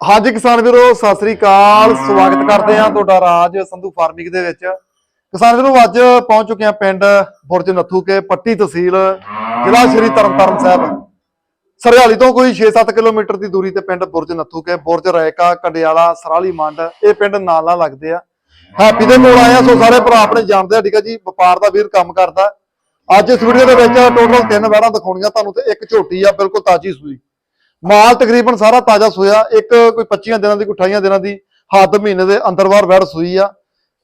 ਹਾਂਜੀ ਕਿਸਾਨ ਵੀਰੋ ਸਤਿ ਸ੍ਰੀ ਅਕਾਲ। ਸਵਾਗਤ ਕਰਦੇ ਹਾਂ ਤੁਹਾਡਾ ਰਾਜ ਸੰਧੂ ਫਾਰਮਿੰਗ ਦੇ ਵਿੱਚ। ਕਿਸਾਨ ਵੀਰੋ ਅੱਜ ਪਹੁੰਚ ਚੁੱਕੇ ਹਾਂ ਪਿੰਡ ਬੁਰਜ ਨੱਥੂ ਕੇ ਪੱਟੀ ਤਹਿਸੀਲ ਜ਼ਿਲ੍ਹਾ ਸ਼੍ਰੀ ਤਰਨਤਾਰਨ ਸਾਹਿਬ। ਸਰਹਾਲੀ ਤੋਂ ਕੋਈ 6-7 ਕਿਲੋਮੀਟਰ ਦੀ ਦੂਰੀ ਤੇ ਪਿੰਡ ਬੁਰਜ ਨੱਥੂ ਕੇ ਬੁਰਜ ਰਾਇਕਾ ਕੰਡਿਆਲਾ ਸਰਾਲੀ ਮੰਡ ਇਹ ਪਿੰਡ ਨਾਲ ਨਾਲ ਲੱਗਦੇ ਆ। ਹੈਪੀ ਦੇ ਕੋਲ ਆਏ ਆ ਸੋ ਸਾਰੇ ਭਰਾ ਆਪਣੇ ਜਾਣਦੇ ਆ ਠੀਕ ਆ ਜੀ ਵਪਾਰ ਦਾ ਵੀਰ ਕੰਮ ਕਰਦਾ। ਅੱਜ ਇਸ ਵੀਡੀਓ ਦੇ ਵਿੱਚ ਟੋਟਲ ਤਿੰਨ ਵੈੜਾਂ ਦਿਖਾਉਣੀਆਂ ਤੁਹਾਨੂੰ ਤੇ ਇੱਕ ਝੋਟੀ ਆ ਬਿਲਕੁਲ ਤਾਜੀ ਸੂਈ। ਮਾਲ ਤਕਰੀਬਨ ਸਾਰਾ ਤਾਜ਼ਾ ਸੋਇਆ। ਇੱਕ ਕੋਈ 25 ਦਿਨਾਂ ਦੀ, ਕੋਈ 28 ਦਿਨਾਂ ਦੀ ਹੱਦ ਮਹੀਨੇ ਦੇ ਅੰਦਰ-ਬਾਹਰ ਵੜ ਸੂਈ ਆ।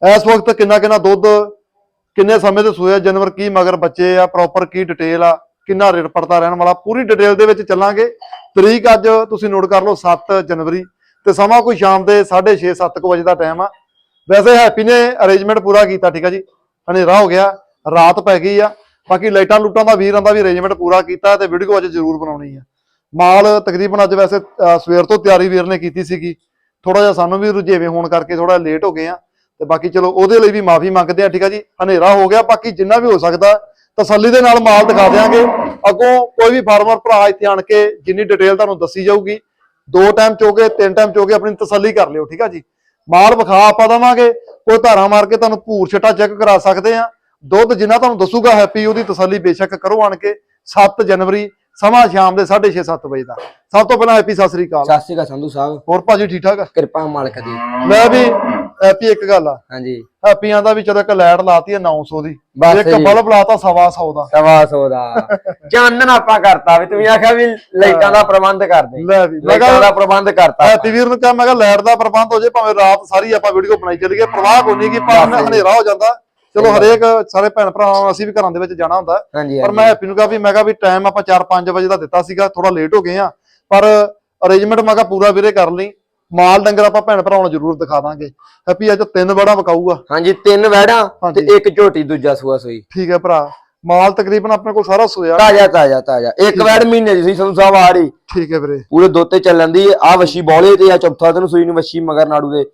ਇਸ ਵਕਤ ਕਿੰਨਾ ਕਿੰਨਾ ਦੁੱਧ, ਕਿੰਨੇ ਸਮੇਂ ਤੇ ਸੋਇਆ, ਜਾਨਵਰ ਕੀ, ਮਗਰ ਬੱਚੇ ਆ ਪ੍ਰੋਪਰ ਕੀ ਡਿਟੇਲ ਆ, ਕਿੰਨਾ ਰੇਟ ਪੜਤਾ ਰਹਿਣ ਵਾਲਾ, ਪੂਰੀ ਡਿਟੇਲ ਦੇ ਵਿੱਚ ਚੱਲਾਂਗੇ। ਤਰੀਕ ਅੱਜ ਤੁਸੀਂ ਨੋਟ ਕਰ ਲਓ 7 ਜਨਵਰੀ। ਤੇ ਸਮਾਂ ਕੋਈ ਸ਼ਾਮ ਦੇ 6:30 7 ਵਜੇ ਦਾ ਟਾਈਮ ਆ। ਵੈਸੇ ਹੈਪੀ ਨੇ ਅਰੇਂਜਮੈਂਟ ਪੂਰਾ ਕੀਤਾ, ਠੀਕ ਆ ਜੀ। ਹਨੇਰਾ ਹੋ ਗਿਆ, ਰਾਤ ਪੈ ਗਈ ਆ। ਬਾਕੀ ਲਾਈਟਾਂ ਲੂਟਾਂ ਦਾ, ਵੀਰਾਂ ਦਾ ਵੀ ਅਰੇਂਜਮੈਂਟ ਪੂਰਾ ਕੀਤਾ ਤੇ ਵੀਡੀਓ ਅੱਜ ਜ਼ਰੂਰ ਬਣਾਉਣੀ ਆ। ਮਾਲ ਤਕਰੀਬਨ ਅੱਜ ਵੈਸੇ ਸਵੇਰ ਤੋਂ ਤਿਆਰੀ ਵੀਰ ਨੇ ਕੀਤੀ ਸੀਗੀ। ਥੋੜਾ ਜਿਹਾ ਸਾਨੂੰ ਵੀ ਰੁਝੇਵੇਂ ਹੋਣ ਕਰਕੇ ਥੋੜਾ ਲੇਟ ਹੋ ਗਏ ਆ। ਤੇ ਬਾਕੀ ਚਲੋ, ਉਹਦੇ ਲਈ ਵੀ ਮਾਫੀ ਮੰਗਦੇ ਆ, ਠੀਕ ਆ ਜੀ? ਹਨੇਰਾ ਹੋ ਗਿਆ, ਬਾਕੀ ਜਿੰਨਾ ਵੀ ਹੋ ਸਕਦਾ, ਤਸੱਲੀ ਦੇ ਨਾਲ ਮਾਲ ਦਿਖਾ ਦਿਆਂਗੇ। ਅੱਗੋਂ ਕੋਈ ਵੀ ਫਾਰਮਰ ਭਰਾ ਇੱਥੇ ਆਣ ਕੇ ਜਿੰਨੀ ਡਿਟੇਲ ਤੁਹਾਨੂੰ ਦੱਸੀ ਜਾਊਗੀ, ਦੋ ਟਾਈਮ ਚੋਗੇ ਤਿੰਨ ਟਾਈਮ ਚੋਗੇ ਆਪਣੀ ਤਸੱਲੀ ਕਰ ਲਿਓ, ਠੀਕ ਆ ਜੀ? ਮਾਲ ਵਿਖਾ ਆਪਾਂ ਦਵਾਂਗੇ, ਕੋਈ ਧਾਰਾ ਮਾਰ ਕੇ ਤੁਹਾਨੂੰ ਭੂਰ ਛਟਾ ਚੈੱਕ ਕਰਾ ਸਕਦੇ ਆ। ਦੁੱਧ ਜਿੰਨਾ ਤੁਹਾਨੂੰ ਦੱਸੂਗਾ ਹੈਪੀ ਉਹਦੀ ਤਸੱਲੀ ਬੇਸ਼ੱਕ ਕਰੋ ਆਣ ਕੇ 7 ਜਨਵਰੀ ਸਮਾਂ ਸ਼ਾਮ ਦੇ 6:30 7 ਵਜੇ ਦਾ। ਸਭ ਤੋਂ ਪਹਿਲਾਂ ਹੈਪੀ ਸਤਿ ਸ੍ਰੀ ਅਕਾਲ। ਸਤਿ ਸ਼੍ਰੀ ਅਕਾਲ ਸੰਧੂ ਸਾਹਿਬ। ਹੋਰ ਭਾਜੀ ਠੀਕ ਠਾਕ? ਆ? ਕਿਰਪਾ ਮਾਲਕ ਦੀ। ਮੈਂ ਵੀ ਹੈਪੀ ਇੱਕ ਗੱਲ ਆ। ਹਾਂਜੀ। ਹੈਪੀਆਂ ਦਾ ਵੀ ਚਲੋ ਇੱਕ ਲਾਈਟ ਲਾਤੀ ਆ 900 ਦੀ। ਬਸ ਇੱਕ ਜੀ। ਬਲਬ ਲਾਤਾ ਸਵਾ 100 ਦਾ। ਸਵਾ ਸੌ ਦਾ। ਚਾਨਣ ਆਪਾਂ ਕਰਤਾ ਵੀ ਤੁਸੀਂ ਆਖਿਆ ਵੀ ਲਾਈਟਾਂ ਦਾ ਪ੍ਰਬੰਧ ਕਰਦੇ। ਲੈ ਵੀ ਮੈਂ ਲਾਈਟਾਂ ਕਿਹਾ ਦਾ ਪ੍ਰਬੰਧ ਕਰਤਾ ਹੈਪੀ ਵੀਰ ਨੂੰ ਕਿਹਾ ਮੈਂ ਕਿਹਾ ਲਾਈਟ ਦਾ ਪ੍ਰਬੰਧ ਹੋ ਜੇ ਭਾਵੇਂ ਰਾਤ ਸਾਰੀ ਆਪਾਂ ਵੀਡੀਓ ਬਣਾਈ ਚੱਲੀਏ ਪ੍ਰਵਾਹ ਕੋਈ ਨਹੀਂ ਕਿ ਬਸ ਜੀ। ਹਨੇਰਾ ਹੋ ਜਾਂਦਾ। ਚਲੋ ਹਰੇਕ ਸਾਰੇ ਭੈਣ ਭਰਾਵਾਂ ਨੂੰ ਅਸੀਂ ਵੀ ਘਰਾਂ ਦੇ ਵਿੱਚ ਜਾਣਾ ਹੁੰਦਾ ਪਰ ਮੈਂ ਹੈਪੀ ਨੂੰ ਕਿਹਾ ਵੀ ਮੈਂ ਕਿਹਾ ਵੀ ਟਾਈਮ ਆਪਾਂ 4-5 ਵਜੇ ਦਾ ਦਿੱਤਾ ਸੀਗਾ ਥੋੜਾ ਲੇਟ ਹੋ ਗਏ ਆ ਪਰ ਅਰੇਂਜਮੈਂਟ ਮੈਂ ਕਿਹਾ ਪੂਰਾ ਵੀਰੇ ਕਰ ਲਈ। ਮਾਲ ਡੰਗਰ ਆਪਾਂ ਭੈਣ ਭਰਾਵਾਂ ਨੂੰ ਜ਼ਰੂਰ ਦਿਖਾ ਦਾਂਗੇ। ਹੈਪੀ ਅੱਜ ਤਿੰਨ ਬੜਾ ਵਿਕਾਊਗਾ। ਹਾਂਜੀ ਤਿੰਨ ਵੈੜਾਂ ਤੇ। ਇੱਕ ਝੋਟੀ ਦੂਜਾ ਸੂਆ ਸੂਈ। ਠੀਕ ਹੈ ਭਰਾ। ਮਾਲ ਤਕਰੀਬਨ ਆਪਣੇ ਕੋਲ ਸਾਰਾ ਸੋਇਆ। ਤਾਜ਼ਾ ਤਾਜ਼ਾ ਤਾਜ਼ਾ। ਇੱਕ ਵੈੜ ਮਹੀਨੇ ਦੀ ਸੀ ਸੰਧੂ ਸਾਹਿਬ ਆ ਰਹੀ ਠੀਕ ਹੈ ਵੀਰੇ। ਪੂਰੇ ਦੋ ਤੇ ਚੱਲਣ ਦੀ। ਆ ਵਸ਼ੀ ਬੌਲੇ ਤੇ ਆ ਚੌਥਾ ਦਿਨ ਸੂਈ ਨੂੰ ਵਸ਼ੀ ਮਗਰ ਨਾੜੂ ਦੇ।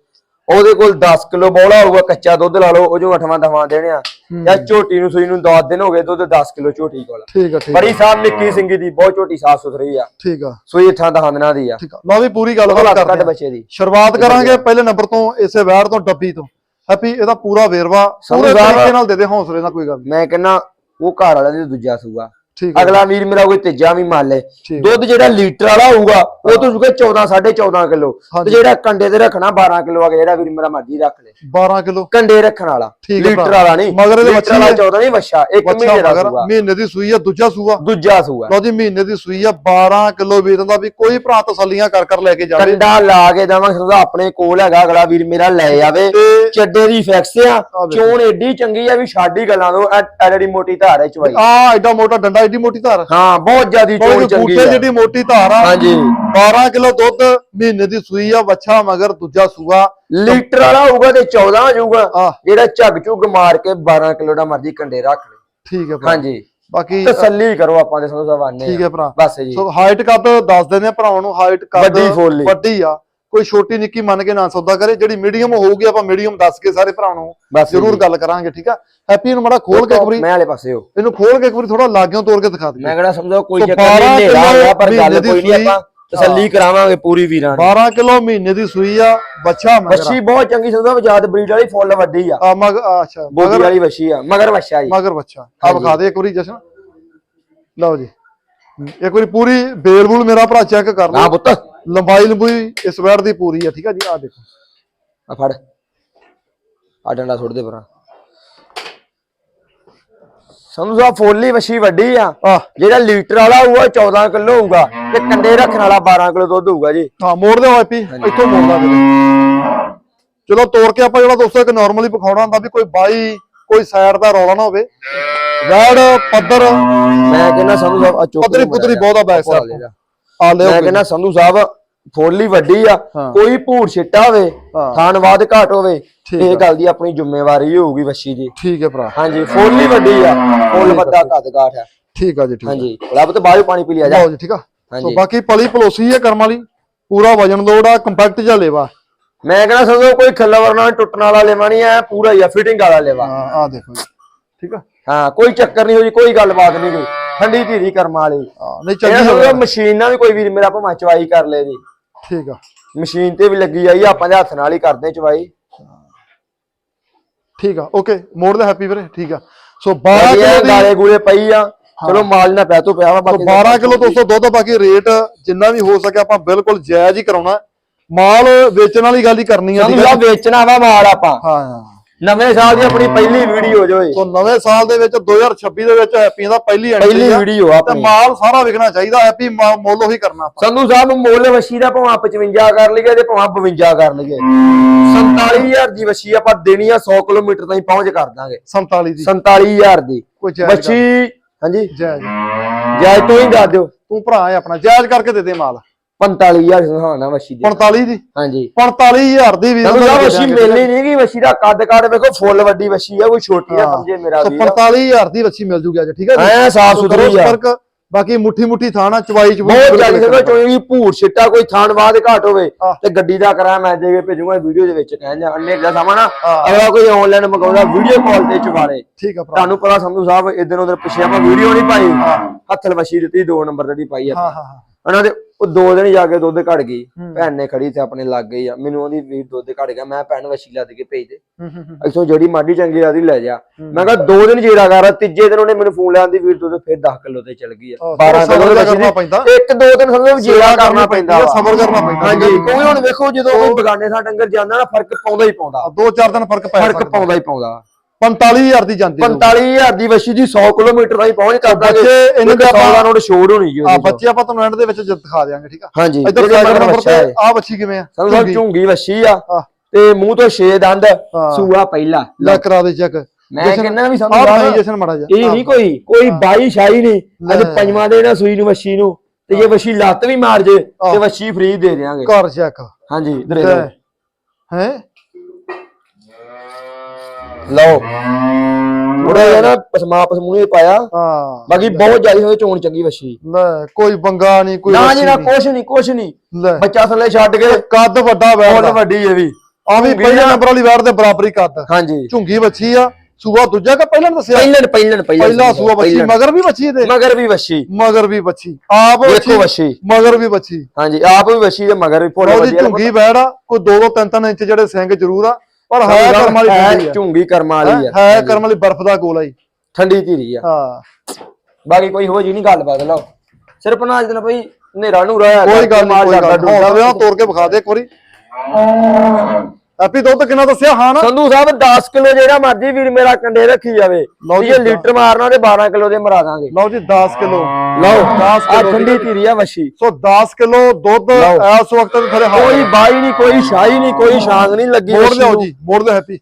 ਉਹਦੇ ਕੋਲ 10 ਕਿਲੋ ਬੌਲਾ ਹੋਊਗਾ ਕੱਚਾ ਦੁੱਧ ਲਾ ਲਓ ਉਹ ਜੋ ਅਠਵਾਂ ਦਵਾਂ ਦੇਣੇ ਆ। ਜਾਂ ਝੋਟੀ ਨੂੰ ਸੂਈ ਨੂੰ 10 ਦਿਨ ਹੋ ਗਏ ਦੁੱਧ 10 ਕਿਲੋ ਝੋਟੀ ਕੋਲ। ਠੀਕ ਹੈ ਠੀਕ ਬੜੀ ਸਾਹਿਬ ਨਿੱਕੀ ਸਿੰਘੀ ਦੀ ਬਹੁਤ ਝੋਟੀ ਸਾਫ਼ ਸੁਥਰੀ ਆ। ਠੀਕ ਆ। ਸੂਈ ਥਾਂ ਦਹਾਂ ਦਿਨਾਂ ਦੀ ਆ। ਠੀਕ ਆ। ਲਓ ਵੀ ਪੂਰੀ ਗੱਲ ਕਰਦੇ ਹਾਂ। ਬੱਚੇ ਦੀ। ਸ਼ੁਰੂਆਤ ਕਰਾਂਗੇ ਪਹਿਲੇ ਨੰਬਰ ਤੋਂ ਇਸੇ ਵੈੜ ਤੋਂ ਡੱਬੀ ਤੋਂ। ਹੈਪੀ ਇਹਦਾ ਪੂਰਾ ਵੇਰਵਾ ਪੂਰੇ ਆ। ਤਰੀਕੇ ਨਾਲ ਦੇ ਦੇ ਹੌਸਲੇ ਨਾਲ ਕੋਈ ਗੱਲ ਮੈਂ ਕਹਿੰਨਾ ਉਹ ਘਰ ਵਾਲਾ ਦੀ ਦੂਜਾ ਸੂਆ। ਅਗਲਾ ਵੀਰ ਮੇਰਾ ਕੋਈ ਤੀਜਾ ਵੀ ਮੰਨ ਲੈ। ਦੁੱਧ ਜਿਹੜਾ ਲੀਟਰ ਵਾਲਾ ਹੋਊਗਾ ਉਹ ਤੋਂ ਜੁਗੇ 14 14.5 ਕਿਲੋ। ਤੇ। ਜਿਹੜਾ ਕੰਡੇ ਤੇ ਰੱਖਣਾ 12 ਕਿਲੋ ਆ ਜਿਹੜਾ ਵੀਰ ਮੇਰਾ ਮਰਜ਼ੀ ਰੱਖ ਲੈ। 12 ਕਿਲੋ। ਕੰਡੇ ਰੱਖਣ ਵਾਲਾ ਲੀਟਰ। ਵਾਲਾ ਨਹੀਂ। ਮਗਰ ਇਹਦੇ ਵੱਛੀ ਵਾਲਾ ਹੈ। 14 ਨਹੀਂ ਵੱਛਾ ਇੱਕ ਬੱਚਾ ਮਹੀਨੇ ਦਾ ਸੂਆ। ਮਹੀਨੇ ਦੀ ਸੂਈ ਆ ਦੂਜਾ ਸੂਆ। ਦੂਜਾ ਸੂਆ। ਲਓ ਜੀ ਮਹੀਨੇ ਦੀ ਸੂਈ ਆ 12 ਕਿਲੋ ਵੇਚਣ ਦਾ ਵੀ ਕੋਈ ਭਰਾ ਤਸੱਲੀਆਂ ਕਰ ਕਰ ਲੈ ਕੇ ਜਾਵੇ। ਕੰਡਾ ਲਾ ਕੇ ਦਵਾਂ ਉਹਦਾ ਆਪਣੇ ਕੋਲ ਹੈਗਾ ਅਗਲਾ ਵੀਰ ਮੇਰਾ ਲੈ ਆਵੇ। ਚੱਡੇ ਦੀ ਫੈਕਸ ਆ। ਚੋਣ ਏਡੀ ਚੰਗੀ ਆ ਵੀ ਛਾਡੀ ਗੱਲਾਂ ਤੋਂ ਐਡੀ ਮੋਟੀ ਧਾਰ ਹੈ ਚਵਾਈ। ਆ ਐਡਾ ਮੋਟਾ ਡੰਡਾ ਏਡੀ ਮੋਟੀ ਧਾਰ ਹਾਂ ਬਹੁਤ ਜ਼ਿਆਦੀ ਚੋਣ ਕੋਈ ਚੰਗੀ ਆ। ਜਿੱਡੀ ਮੋਟੀ ਧਾਰ ਆ ਹਾਂਜੀ। 12 ਕਿਲੋ ਦੁੱਧ ਮਹੀਨੇ ਦੀ ਸੂਈ ਆ ਵੱਛਾ ਮਗਰ ਦੂਜਾ ਸੂਆ। ਲੀਟਰ ਵਾਲਾ ਹੋਊਗਾ ਤੇ 14 ਹੋ ਜਾਊਗਾ। ਆ। ਜਿਹੜਾ ਝੱਗ ਝੁੱਗ ਮਾਰ ਕੇ 12 ਕਿਲੋ ਦਾ ਮਰਜ਼ੀ ਕੰਡੇ ਰੱਖ ਲੈ। ਠੀਕ ਹੈ ਭਰਾ। ਹਾਂਜੀ। ਬਾਕੀ ਤਸੱਲੀ ਕਰੋ ਆਪਾਂ ਦੇ ਸਾਹਿਬ ਆਨੇ ਠੀਕ ਹੈ ਭਰਾ। ਬਸ ਜੀ। ਸੋ ਹਾਈਟ ਕੱਦ ਦੱਸ ਦਿੰਦੇ ਆ ਭਰਾਵਾਂ ਨੂੰ ਹਾਈਟ ਕੱਦ ਵੱਡੀ ਫੋਲੀ। ਵੱਡੀ ਆ। ਕੋਈ ਛੋਟੀ ਨਿੱਕੀ ਮੰਨ ਕੇ ਨਾ ਸੌਦਾ ਕਰੇ ਜਿਹੜੀ ਮੀਡੀਅਮ ਹੋਊਗੀ ਆਪਾਂ ਮੀਡੀਅਮ ਦੱਸ ਕੇ ਸਾਰੇ ਭਰਾਵਾਂ ਨੂੰ ਜ਼ਰੂਰ। ਗੱਲ ਕਰਾਂਗੇ ਠੀਕ ਆ? ਹੈਪੀ ਨੂੰ ਮੜਾ ਖੋਲ ਕੇ ਇੱਕ ਵਾਰੀ ਮੈਂ ਵਾਲੇ ਪਾਸੇ ਹੋ। ਇਹਨੂੰ ਖੋਲ ਕੇ ਇੱਕ ਵਾਰੀ ਥੋੜਾ ਲਾਗਿਓਂ ਤੋੜ ਕੇ ਦਿਖਾ ਦਈਏ ਮੈਂ ਕਿਹੜਾ ਸਮਝੋ ਕੋਈ ਚੱਕਰ ਨਹੀਂ 12 ਹਨੇਰਾ ਕਿੱਲੋ ਹੋਇਆ ਪਰ ਗੱਲ ਦੀ ਕੋਈ ਨਹੀਂ। ਆਪਾਂ ਤਸੱਲੀ ਕਰਾਵਾਂਗੇ ਪੂਰੀ ਵੀਰਾਂ ਨੂੰ 12 ਕਿਲੋ ਮਹੀਨੇ ਦੀ ਸੂਈ ਆ ਬੱਚਾ ਮਗਰ ਵੱਛੀ ਬਹੁਤ ਚੰਗੀ ਸੰਧੂ ਸਾਹਿਬ ਜਾਤ ਬਰੀਡ ਵਾਲੀ ਫੁੱਲ ਵੱਡੀ ਆ। ਆ ਮਗ ਅੱਛਾ ਬੋਦੀ ਵਾਲੀ ਵੱਛੀ ਆ ਮਗਰ ਵੱਛਾ ਜੀ। ਮਗਰ ਬੱਚਾ ਆ। ਵਿਖਾ ਦੇ ਇੱਕ ਵਾਰੀ ਜਸ਼ਨ। ਲਓ ਜੀ। ਇੱਕ ਵਾਰੀ ਪੂਰੀ ਬੇਲ ਬੂਲ ਮੇਰਾ ਭਰਾ ਚੈੱਕ ਕਰ ਹਾਂ ਲਓ ਪੁੱਤ। ਲੰਬਾਈ ਲੰਬੂਈ ਇਸ ਵੈੜ ਦੀ ਪੂਰੀ ਆ ਠੀਕ ਆ ਜੀ? ਆ ਦੇਖੋ। ਆ ਫੜ। ਆ ਡੰਡਾ ਸੁੱਟ ਦੇ ਪਰਾਂ। ਸਾਹਿਬ ਫੁੱਲੀ ਵੱਛੀ ਵੱਡੀ ਆ। ਜਿਹੜਾ ਲੀਟਰ ਵਾਲਾ ਹੋਊਗਾ 14 ਕਿਲੋ ਹੋਊਗਾ। ਤੇ ਕੰਡੇ ਰੱਖਣ ਵਾਲਾ 12 ਕਿਲੋ ਦੁੱਧ ਹੋਊਗਾ ਜੀ। ਹਾਂ ਮੋੜ ਦੇ ਹੈਪੀ ਇੱਥੋਂ ਮੋੜਦਾ ਵੀਰੇ ਚਲੋ ਤੋੜ ਕੇ ਆਪਾਂ ਜਿਹੜਾ ਦੋਸਤੋ ਇੱਕ ਨਾਰਮਲੀ ਵਿਖਾਉਣਾ ਹੁੰਦਾ ਵੀ ਕੋਈ ਬਾਈ ਕੋਈ ਸਾਈਡ ਦਾ ਰੌਲਾ ਨਾ ਹੋਵੇ। ਵੈੜ ਪੱਧਰ। ਮੈਂ ਕਹਿੰਦਾ ਸਾਹਿਬ ਆ ਚੁੱਕ ਪੱਧਰੀ ਮਾੜਾ ਬਹੁਤ ਆ ਬੈਕ। ਸਾਈਡ ਆ ਲਿਓ ਮੈਂ ਕਹਿੰਦਾ ਸੰਧੂ ਸਾਹਿਬ ਫੋਲੀ ਵੱਡੀ ਆ। ਹਾਂ। ਕੋਈ ਭੂਰ ਛਿੱਟਾ ਹੋਵੇ ਹਾਂ। ਥਾਨਵਾਦ ਘਾਟ ਹੋਵੇ ਠੀਕ ਇਹ ਆ। ਗੱਲ ਦੀ ਆਪਣੀ ਜ਼ਿੰਮੇਵਾਰੀ ਹੋਊਗੀ ਵੱਛੀ ਦੀ। ਠੀਕ ਹੈ ਭਰਾ। ਹਾਂਜੀ ਫੋਲੀ ਵੱਡੀ ਆ। ਫੁੱਲ ਵੱਡਾ ਕੱਦ ਕਾਠ ਹੈ ਠੀਕ ਆ ਜੀ ਠੀਕ ਆ। ਹਾਂਜੀ ਰੱਬ ਤੇ ਬਾਹਰ ਪਾਣੀ ਪੀ ਲਿਆ ਜਾ। ਲਓ ਜੀ ਠੀਕ ਆ। ਸੋ ਹਾਂਜੀ। ਬਾਕੀ ਪਲੀ ਪਲੋਸੀ ਹੈ ਕਰਮ ਵਾਲੀ ਪੂਰਾ ਵਜਨ ਲੋਡ ਆ ਕੰਪੈਕਟ ਜਿਹਾ ਲੇਵਾ। ਮੈਂ ਕਹਿੰਦਾ ਸੰਧੂ ਕੋਈ ਖੱਲਵਰ ਨਾਲ ਟੁੱਟਣ ਵਾਲਾ ਲੈਵਾ ਨਹੀਂ ਆ ਪੂਰਾ ਹੀ ਆ ਫਿਟਿੰਗ ਵਾਲਾ ਲੈਵਾ। ਹਾਂ ਆ ਦੇਖੋ ਜੀ। ਠੀਕ ਆ। ਹਾਂ ਕੋਈ ਚੱਕਰ ਨਹੀਂ ਹੋਈ ਕੋਈ ਗੱਲਬਾਤ ਨਹੀਂ ਕੋਈ ਠੰਡੀ ਧੀਰੀ ਕਰਮ ਵਾਲੀ। ਹਾਂ ਨਹੀਂ ਚੰਗੀ ਹੋਵੇ। ਮਸ਼ੀਨ ਨਾਲ ਵੀ ਕੋਈ ਵੀਰ ਮੇਰਾ ਭਾਵੇਂ ਚਵਾਈ ਕਰ ਲੇ ਦੀ ਠੀਕ ਆ। ਮਸ਼ੀਨ ਤੇ ਵੀ ਲੱਗੀ ਆਈ ਆਪਾਂ ਦੇ ਹੱਥ ਨਾਲ ਹੀ ਕਰਦੇ ਚਵਾਈ। ਠੀਕ ਆ ਓਕੇ ਮੋੜ ਦੇ ਹੈਪੀ ਵੀਰੇ ਠੀਕ ਆ। ਸੋ 12 ਬਾਕੀ ਕਿਲੋ ਦੀ ਗਾਲੇ ਗੂਲੇ ਪਈ ਆ। ਚਲੋ ਮਾਲ ਨਾ ਪੈ ਤੋਂ ਪਿਆ ਵਾ ਸੋ 12 ਕਿਲੋ ਦੋਸਤੋ ਦੁੱਧ ਬਾਕੀ ਰੇਟ ਜਿੰਨਾ ਵੀ ਹੋ ਸਕੇ ਆਪਾਂ ਬਿਲਕੁਲ ਜਾਇਜ਼ ਹੀ ਕਰਾਉਣਾ। ਮਾਲ ਵੇਚਣ ਵਾਲੀ ਗੱਲ ਹੀ ਕਰਨੀ ਆ ਵੇਚਣਾ ਵਾ ਮਾਲ ਆਪਾਂ। ਹਾਂ। ਨਵੇਂ ਸਾਲ ਦੀ ਆਪਣੀ ਪਹਿਲੀ ਵੀਡੀਓ ਜੋ ਏ ਸੋ ਨਵੇਂ ਸਾਲ ਦੇ ਵਿੱਚ 2026 ਦੇ ਵਿੱਚ ਹੈਪੀ ਦਾ ਪਹਿਲੀ ਐਂਟਰੀ ਪਹਿਲੀ ਆ। ਵੀਡੀਓ ਤੇ ਆਪਣੀ। ਮਾਲ ਸਾਰਾ ਵਿਕਣਾ ਚਾਹੀਦਾ ਹੈਪੀ ਮੁੱਲ ਉਹੀ ਕਰਨਾ ਸੰਧੂ ਸਾਹਿਬ ਮੁੱਲ ਵਸ਼ੀ ਦਾ ਭਾਵੇਂ 55 ਕਰ ਲਈਏ ਤੇ ਭਾਵੇਂ 52 ਕਰ ਲਈਏ। 47000 ਦੀ ਵਸ਼ੀ ਆਪਾਂ ਦੇਣੀ ਆ 100 ਕਿਲੋਮੀਟਰ ਤਾਈਂ ਪਹੁੰਚ ਕਰ ਦਾਂਗੇ। 47 ਦੀ। 47000 ਦੀ। ਵਸ਼ੀ ਹਾਂਜੀ। ਜਾਇਜ਼। ਜਾਇਜ਼ ਤੋਂ ਹੀ ਦੱਸ ਦਿਓ। ਤੂੰ ਭਰਾ ਆਪਣਾ ਜਾਇਜ਼ ਕਰਕੇ ਦੇ ਦੇ ਮਾਲ। 45000 ਸੁਹਾਣਾ ਵਸ਼ੀ ਦੀ। 45 ਦੀ? ਹਾਂਜੀ। 45000 ਦੀ ਵੀ ਸੰਧੂ ਸਾਹਿਬ ਵਸ਼ੀ ਮਿਲਣੀ ਨਹੀਂ ਗੀ ਵਸ਼ੀ ਦਾ ਕੱਦ ਕਾੜ ਵੇਖੋ ਫੁੱਲ ਵੱਡੀ ਵਸ਼ੀ ਆ ਕੋਈ ਛੋਟੀ ਆ ਸਮਝੇ ਮੇਰਾ ਸੋ ਵੀਰ। 45000 ਦੀ ਵੱਛੀ ਮਿਲ ਜੂਗੀ ਅੱਜ ਠੀਕ ਹੈ ਜੀ? ਐ ਸਾਫ਼ ਸੋ ਸੁਥਰੀ ਕਰੋ ਆ ਫ਼ਰਕ ਬਾਕੀ ਮੁੱਠੀ ਮੁੱਠੀ ਥਾਣਾ ਚਵਾਈ ਚ ਬਹੁਤ ਜ਼ਿਆਦਾ ਜਦੋਂ ਚੋਈ ਭੂਰ ਛਿੱਟਾ ਕੋਈ ਥਾਣ ਬਾਦ ਘਾਟ ਹੋਵੇ। ਤੇ ਗੱਡੀ ਦਾ ਕਿਰਾਇਆ ਮੈਂ ਭੇਜੂਗਾ ਵੀਡੀਓ ਦੇ ਵਿੱਚ ਕਹਿਣ ਜਾ ਅੰਨੇ ਦਾ ਸਮਾਂ ਨਾ ਆਹ। ਅਗਲਾ ਕੋਈ ਆਨਲਾਈਨ ਮੰਗਾਉਂਦਾ ਵੀਡੀਓ ਕਾਲ ਤੇ ਚਵਾਲੇ ਠੀਕ ਆ ਭਰਾ। ਤੁਹਾਨੂੰ ਪਤਾ ਸੰਧੂ ਸਾਹਿਬ ਇਧਰ ਉਧਰ ਪਿੱਛੇ ਆਪਾਂ ਵੀਡੀਓ ਨਹੀਂ ਪਾਈ। ਹੱਥਲ ਵਸ਼ੀ ਦਿੱਤੀ ਦੋ ਨੰਬਰ ਦੀ ਪਾਈ ਆ। ਹਾਂ ਹਾਂ ਹਾਂ। ਉਹਨਾਂ ਦੇ ਉਹ ਦੋ ਦਿਨ ਜਾ ਕੇ ਦੁੱਧ ਘੜ ਗਈ। ਭੈਣ ਨੇ ਖੜੀ ਤੇ ਆਪਣੇ ਲੱਗ ਗਈ ਆ। ਮੈਨੂੰ ਉਹਦੀ ਵੀਰ ਦੁੱਧ ਘੜ ਗਿਆ। ਮੈਂ ਭੈਣ ਵਸ਼ੀ ਲੱਦ ਕੇ ਭੇਜ ਦੇ। ਇੱਥੋਂ ਜਿਹੜੀ ਮਾਡੀ ਚੰਗੀ ਆਦੀ ਲੈ ਜਾ। ਮੈਂ ਕਿਹਾ ਦੋ ਦਿਨ ਜੀਰਾ ਕਰ ਤੀਜੇ ਦਿਨ ਉਹਨੇ ਮੈਨੂੰ ਫੋਨ ਲਿਆਂਦੀ ਵੀਰ ਦੁੱਧ ਫਿਰ 10 ਕਿਲੋ ਤੇ ਚਲ ਗਈ ਆ। ਆਹ, 12 ਸਬਰ ਕਿਲੋ ਦਾ ਵਸ਼ੀ ਕਰਨਾ ਦੀ। ਪੈਂਦਾ। ਇੱਕ ਦੋ ਦਿਨ ਸਾਨੂੰ ਜੀਰਾ ਕਰਨਾ ਪੈਂਦਾ। ਸਬਰ ਕਰਨਾ ਪੈਂਦਾ। ਹਾਂਜੀ। ਕਿਉਂਕਿ ਹੁਣ ਵੇਖੋ ਜਦੋਂ ਕੋਈ ਬਗਾਨੇ ਥਾਂ ਡੰਗਰ ਜਾਂਦਾ ਨਾ ਫ਼ਰਕ ਪਾਉਂਦਾ ਹੀ ਪਾਉਂਦਾ। ਦੋ ਚਾਰ ਦਿਨ ਫ਼ਰਕ ਪੈ ਫ਼ਰਕ ਪਾਉਂਦਾ ਹੀ ਪਾਉਂਦਾ। 45000 ਦੀ ਜਾਂਦੀ 45000 ਦੀ ਵਸ਼ੀ ਦੀ 100 ਕਿਲੋਮੀਟਰ ਤਾਈਂ ਪਹੁੰਚ ਕਰਦਾ ਬੱਚੇ ਇਹਨਾਂ ਦੇ ਆਪਾਂ- ਨੋਟ ਛੋੜ ਹੋਣੀ ਜੀ ਆ। ਬੱਚੇ ਆਪਾਂ ਤੁਹਾਨੂੰ ਐਂਡ ਦੇ ਵਿੱਚ ਦਿਖਾ ਦਿਆਂਗੇ ਠੀਕ ਆ? ਹਾਂਜੀ ਇੱਧਰ ਸਾਈਡ ਨੰਬਰ ਤੇ। ਆ ਬੱਚੀ ਕਿਵੇਂ ਆ? ਸਭ ਝੁੰਗੀ। ਵਸ਼ੀ ਆ। ਤੇ ਮੂੰਹ ਤੋਂ ਛੇ ਦੰਦ। ਸੂਆ ਪਹਿਲਾ। ਲੈ ਕਰਾ ਦੇ ਚੈੱਕ ਮੈਂ ਕਹਿੰਦਾ ਵੀ ਆ ਸਾਨੂੰ ਭਾਈ ਬਾਹਰ- ਜਸ਼ਨ ਮੜਾ ਜਾ ਇਹ ਨਹੀਂ ਕੋਈ ਕੋਈ ਬਾਈ ਸ਼ਾਈ ਨਹੀਂ। ਅੱਜ। ਪੰਜਵਾਂ ਦੇ ਨਾ ਸੂਈ ਨੂੰ ਵਸ਼ੀ ਨੂੰ। ਤੇ ਜੇ ਵਸ਼ੀ ਲੱਤ ਵੀ ਮਾਰ ਜੇ ਤੇ ਵਸ਼ੀ ਫ੍ਰੀ ਦੇ ਦੇਾਂਗੇ ਘਰ ਚੈੱਕ ਹਾਂਜੀ। ਹੈ? ਲਓ। ਥੋੜਾ ਜਿਹਾ ਨਾ ਪਸਮਾ ਪਸਮੂਨੇ ਪਾਇਆ। ਹਾਂ। ਬਾਕੀ ਬਹੁਤ ਜ਼ਿਆਦਾ ਹੋਏ ਚੋਣ ਚੰਗੀ ਵਸ਼ੀ ਲੈ ਕੋਈ ਬੰਗਾ ਨਹੀਂ ਕੋਈ ਨਾ ਜੀ ਨਾ। ਕੁਛ ਨਹੀਂ ਕੁਛ ਨਹੀਂ ਬੱਚਾ ਥੱਲੇ ਛੱਡ ਕੇ। ਕੱਦ ਵੱਡਾ ਫੁੱਲ ਵੈਰ ਵੱਡੀ ਇਹ ਵੀ। ਆ ਵੀ ਪਹਿਲੇ ਨੰਬਰ ਵਾਲੀ ਵੈਰ ਦੇ ਬਰਾਬਰੀ ਕੱਦ। ਹਾਂਜੀ। ਝੁੰਗੀ ਬੱਚੀ ਆ। ਸੂਆ ਦੂਜਾ ਕਿ ਪਹਿਲਾਂ ਦੱਸਿਆ? ਪਹਿਲਣ ਪਹਿਲਣ ਪਹਿਲਣ ਪਹਿਲਾ ਸੂਆ ਪਹਿਲਣ। ਮਗਰ ਵੀ ਬੱਚੀ ਇਹਦੇ? ਮਗਰ ਵੀ ਵਸ਼ੀ ਮਗਰ ਵੀ ਬੱਚੀ ਆਪ ਦੇਖੋ ਵਸ਼ੀ ਮਗਰ ਵੀ ਬੱਚੀ ਹਾਂਜੀ ਆਪ ਵੀ ਵਸ਼ੀ ਤੇ ਮਗਰ ਵੀ ਫੁੱਲ ਉਹਦੀ ਝੁੰਗੀ ਬੈੜ ਆ। ਕੋਈ 2 2 3 3 ਇੰਚ ਜਿਹੜੇ ਸਿੰਘ ਜ਼ਰੂਰ ਆ। ਪਰ ਹੈ ਕਰਮ ਵਾਲੀ ਹੈ ਝੁੰਗੀ ਕਰਮ ਵਾਲੀ ਆ। ਹੈ ਕਰਮ ਵਾਲੀ ਬਰਫ਼ ਦਾ ਗੋਲਾ ਹੀ। ਠੰਡੀ ਧੀਰੀ ਆ। ਹਾਂ। ਬਾਕੀ ਕੋਈ ਹੋ ਜੀ ਨਹੀਂ ਗੱਲ ਬਾਤ ਲਓ। ਸਿਰਫ ਨਾ ਜਨ ਭਈ ਹਨੇਰਾ ਨੂੰ ਰਹਾ ਕੋਈ ਗੱਲ ਨਹੀਂ ਕੋਈ ਗੱਲ ਤੋੜ ਕੇ ਵਿਖਾ ਦੇ ਇੱਕ ਵਾਰੀ। ਹੈਪੀ ਦੁੱਧ ਕਿੰਨਾ ਦੱਸਿਆ? ਹਾਂ ਨਾ? ਸੰਧੂ ਸਾਹਿਬ 10 ਕਿਲੋ ਜਿਹੜਾ ਮਰਜ਼ੀ ਵੀਰ ਮੇਰਾ ਕੰਡੇ ਰੱਖੀ ਜਾਵੇ। ਲਓ ਜੀ, ਲੀਟਰ ਮਾਰਨਾ ਤੇ 12 ਕਿਲੋ ਦੇ ਮਰਾ ਦਾਂਗੇ। ਲਓ ਜੀ 10 ਕਿਲੋ। ਲਓ 10 ਆ ਕਿਲੋ ਠੰਡੀ ਧੀਰੀ ਆ ਵਸ਼ੀ ਸੋ 10 ਕਿਲੋ ਦੁੱਧ। ਇਸ ਵਕਤ ਥਲੇ ਹਾਂ ਕੋਈ ਬਾਈ ਨਹੀਂ ਕੋਈ ਸ਼ਾਈ ਨਹੀਂ ਕੋਈ ਸ਼ਾਂਗ ਨਹੀਂ ਲੱਗੀ ਮੋੜ ਲਿਓ। ਜੀ ਮੋੜ ਲਿਓ ਹੈਪੀ।